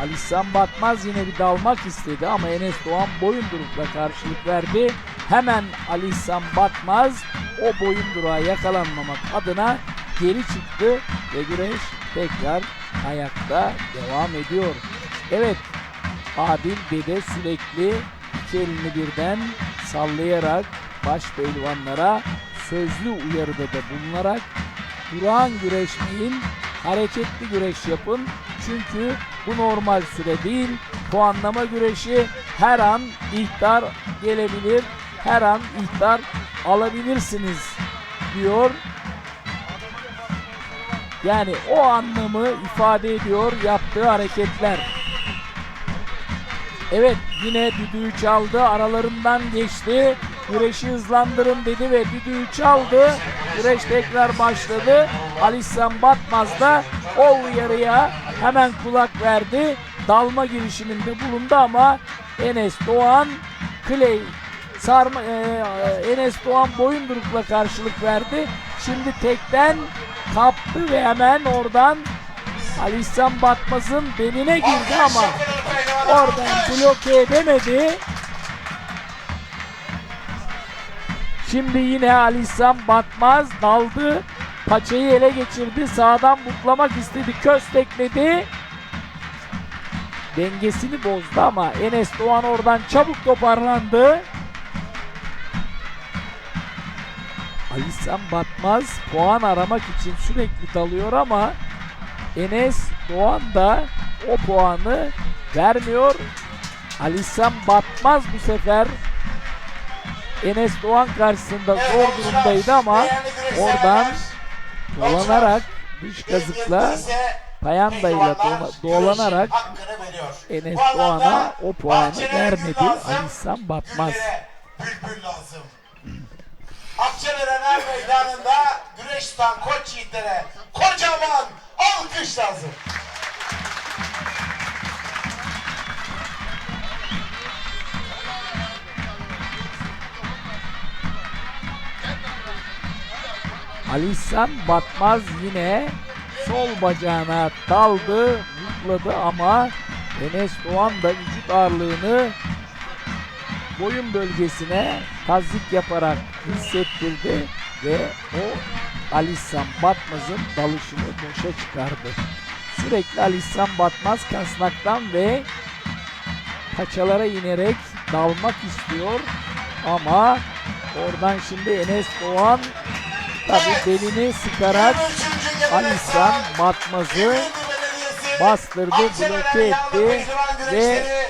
Alistan Batmaz yine bir dalmak istedi ama Enes Doğan Boyunduruk'la karşılık verdi. Hemen Alistan Batmaz o Boyunduruk'a yakalanmamak adına geri çıktı ve güreş tekrar ayakta devam ediyor. Evet Adil Dede sürekli iki elini birden sallayarak baş pehlivanlara sözlü uyarıda da bulunarak durağan güreşmeyin, hareketli güreş yapın. Çünkü bu normal süre değil. Puanlama güreşi her an ihtar gelebilir. Her an ihtar alabilirsiniz diyor. Yani o anlamı ifade ediyor yaptığı hareketler. Evet yine düdüğü çaldı aralarından geçti. Güreşi hızlandırın dedi ve düdüğü çaldı. Güreş tekrar başladı. Alistan Batmaz da o uyarıya hemen kulak verdi. Dalma girişiminde bulundu ama Enes Doğan Clay sarma e, Enes Doğan Boyunduruk'la karşılık verdi. Şimdi tekten kaptı ve hemen oradan Alistan Batmaz'ın beline girdi ama oradan bloke edemedi. Şimdi yine Alistan Batmaz daldı. Paçayı ele geçirdi. Sağdan buklamak istedi. Köstekledi. Dengesini bozdu ama Enes Doğan oradan çabuk toparlandı. Alistan Batmaz puan aramak için sürekli dalıyor ama Enes Doğan da o puanı vermiyor. Alistan Batmaz bu sefer Enes Doğan karşısında zor durumdaydı ama oradan dolanarak dış kazıkla payandayla dola- dolanarak Enes Doğan'a o puanı vermedi Alistan Batmaz. Bülbül lazım. Akçelerener meydanında güreş tutan koç yiğitlere kocaman alkış lazım. Alistan Batmaz yine sol bacağına daldı, zıpladı ama Enes Doğan da vücut ağırlığını boyun bölgesine tazik yaparak hissettirdi ve o Alistan Batmaz'ın dalışını boşa çıkardı. Sürekli Alistan Batmaz kasnaktan ve paçalara inerek dalmak istiyor ama oradan şimdi Enes Doğan tabi belini sıkarak Alistan Batmaz'ı bastırdı, bloke etti ve